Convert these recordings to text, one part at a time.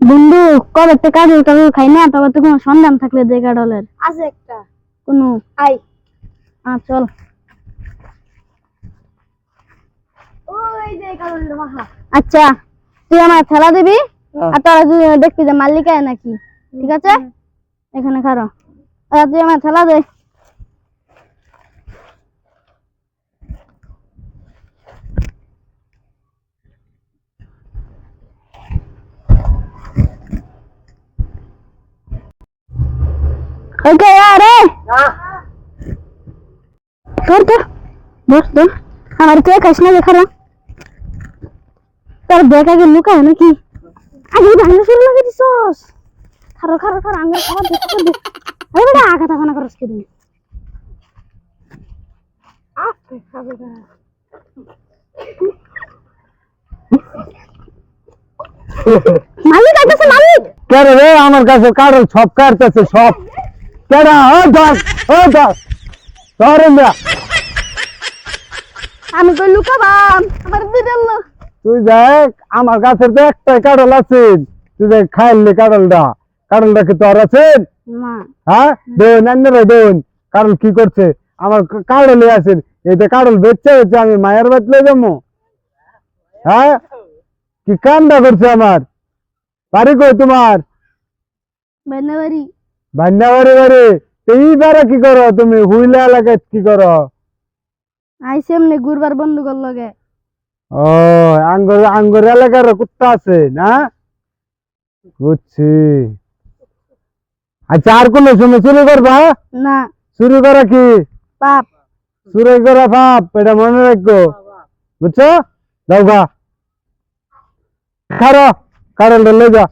বন্ধু কবে থেকে কাজল টাজল খাই না তবে তো কোনো সন্ধান থাকলে দে কাডলের আছে একটা। কোনো? আই। আ চল। ওই যে কারণ মাহা আচ্ছা তুই আমার খেলা দিবি হ্যাঁ। আর তোরা দুজনে দেখবি যে মালিক আয় নাকি। ঠিক আছে? এখানে খারো। আর তুই আমার খেলা দে। ওকে আরে তোর তো বস তো আমার কে খাস না তোর ব্যাগ আগে লুকায় নাকি? আগে ভাঙলে শুরু লাগে দিছস। খারো খারো খারো আঙ্গুর খাবার দে দে আরে বেটা আগা থাকা না করস কেদিন আস্তে, খাবে না মালিক আইতাছে, মালিক। কেরে রে, আমার কাছে কারণ সব কাটতেছে সব। কেডা ও ধর ও ধর ধর ইন্দ্রা আমি কই লুকাবাম আমার দিদাল তুই দেখ আমার কাছে তো একটাই কাডল আছে। তুই দেখ খাইলি কাডলটা কাডলটা কি তোর আছে? হ্যাঁ? দেন আন্নারে দেন। কি করছে? আমার কাডলে আছে। এইটা কাডল বেচছে হচ্ছে আমি মায়ের বাতলে যাব। হ্যাঁ? কি কামটা করছে আমার? বাড়ি কই তোমার? বেনাবাড়ি। বাড়ি বাড়ি এইবারে কি করো তুমি? হুইলা এলাকায় কি করো? আইসে এমনি গুরবার বন্ধু কর লগে। ও আঙ্গুর আঙ্গুর এলাকার কুত্তা আছে না? বুঝছি। আচ্ছা আর কোন সময় চুরি করবা? না। চুরি করা কি? পাপ। চুরি করা পাপ এটা মনে রাখো। বুঝছ? যাও গা খারো কারণ লে যা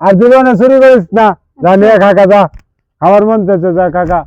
আর জীবনে চুরি করিস না। যা নিয়ে খাকা যা খাবার মন চাইছে যা কাকা